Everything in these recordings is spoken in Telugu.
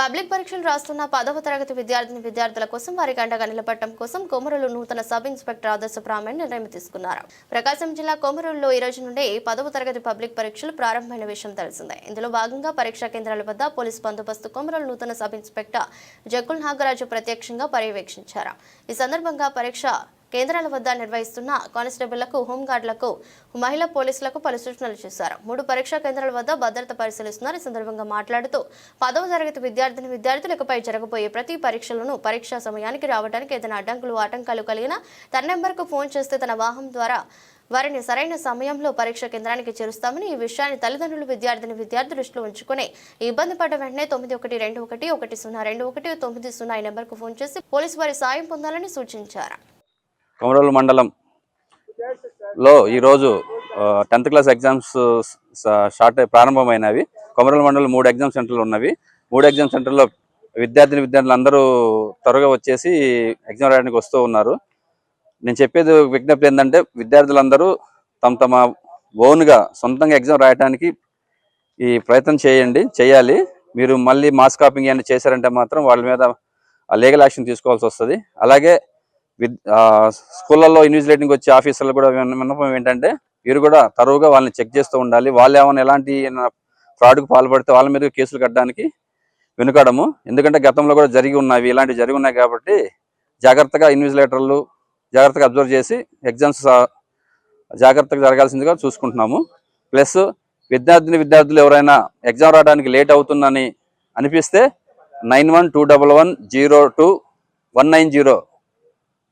పబ్లిక్ పరీక్షలు రాస్తున్న పదవ తరగతి విద్యార్థిని విద్యార్థుల కోసం వారి గంటగా నిలబడటం కోసం కొమరులు నూతన సబ్ ఇన్స్పెక్టర్ ఆదర్శ ప్రామాణ్య నిర్ణయం తీసుకున్నారు. ప్రకాశం జిల్లా కొమరుల్లో ఈ రోజు నుండి పదవ తరగతి పబ్లిక్ పరీక్షలు ప్రారంభమైన విషయం తెలిసిందే. ఇందులో భాగంగా పరీక్షా కేంద్రాల వద్ద పోలీస్ బందోబస్తు కొమరులు నూతన సబ్ ఇన్స్పెక్టర్ జకుల్ నాగరాజు ప్రత్యక్షంగా పర్యవేక్షించారు. ఈ సందర్భంగా పరీక్ష కేంద్రాల వద్ద నిర్వహిస్తున్న కానిస్టేబుళ్ళకు హోంగార్డులకు మహిళా పోలీసులకు పలు సూచనలు చేశారు. మూడు పరీక్షా కేంద్రాల వద్ద భద్రత పరిశీలిస్తున్నారు. ఈ సందర్భంగా మాట్లాడుతూ పదవ తరగతి విద్యార్థిని విద్యార్థులకుపై జరగబోయే ప్రతి పరీక్షలను పరీక్షా సమయానికి రావడానికి ఏదైనా అడ్డంకులు ఆటంకాలు కలిగినా తన నెంబర్కు ఫోన్ చేస్తే తన వాహనం ద్వారా వారిని సరైన సమయంలో పరీక్ష కేంద్రానికి చేరుస్తామని ఈ విషయాన్ని తల్లిదండ్రులు విద్యార్థిని విద్యార్థి దృష్టిలో ఉంచుకుని ఇబ్బంది పడ్డ వెంటనే తొమ్మిది ఒకటి రెండు ఒకటి ఒకటి సున్నా రెండు ఒకటి తొమ్మిది సున్నా ఈ నెంబర్కు ఫోన్ చేసి పోలీసు వారి సాయం పొందాలని సూచించారు. కొమరోలు మండలం లో ఈరోజు టెన్త్ క్లాస్ ఎగ్జామ్స్ షార్ట్ ప్రారంభమైనవి. కొమరోలు మండలం మూడు ఎగ్జామ్ సెంటర్లు ఉన్నవి. మూడు ఎగ్జామ్ సెంటర్లో విద్యార్థిని విద్యార్థులు అందరూ త్వరగా వచ్చేసి ఎగ్జామ్ రాయడానికి వస్తూ ఉన్నారు. నేను చెప్పేది విజ్ఞప్తి ఏంటంటే విద్యార్థులందరూ తమ తమ ఓన్గా సొంతంగా ఎగ్జామ్ రాయడానికి ఈ ప్రయత్నం చేయండి చేయాలి. మీరు మళ్ళీ మాస్ కాపింగ్ ఏమైనా చేశారంటే మాత్రం వాళ్ళ మీద లీగల్ యాక్షన్ తీసుకోవాల్సి వస్తుంది. అలాగే స్కూళ్ళల్లో ఇన్విజిలేటింగ్ వచ్చే ఆఫీసర్లు కూడా విన్నపం ఏంటంటే వీరు కూడా తరువుగా వాళ్ళని చెక్ చేస్తూ ఉండాలి. వాళ్ళు ఏమైనా ఎలాంటి ఫ్రాడ్కు పాల్పడితే వాళ్ళ మీద కేసులు కట్టడానికి వెనుకడము. ఎందుకంటే గతంలో కూడా జరిగి ఉన్నవి ఇలాంటివి జరిగి ఉన్నాయి కాబట్టి జాగ్రత్తగా ఇన్విజిలేటర్లు జాగ్రత్తగా అబ్జర్వ్ చేసి ఎగ్జామ్స్ జాగ్రత్తగా జరగాల్సిందిగా చూసుకుంటున్నాము. ప్లస్ విద్యార్థిని విద్యార్థులు ఎవరైనా ఎగ్జామ్ రావడానికి లేట్ అవుతుందని అనిపిస్తే nine one two double one zero two one nine zero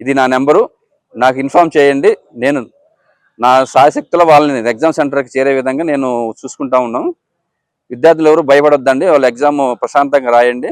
ఇది నా నెంబరు. నాకు ఇన్ఫామ్ చేయండి. నేను నా సాయశక్తుల వాళ్ళని ఎగ్జామ్ సెంటర్కి చేరే విధంగా నేను చూసుకుంటా ఉన్నాం. విద్యార్థులు ఎవరు భయపడొద్దండి. వాళ్ళ ఎగ్జామ్ ప్రశాంతంగా రాయండి.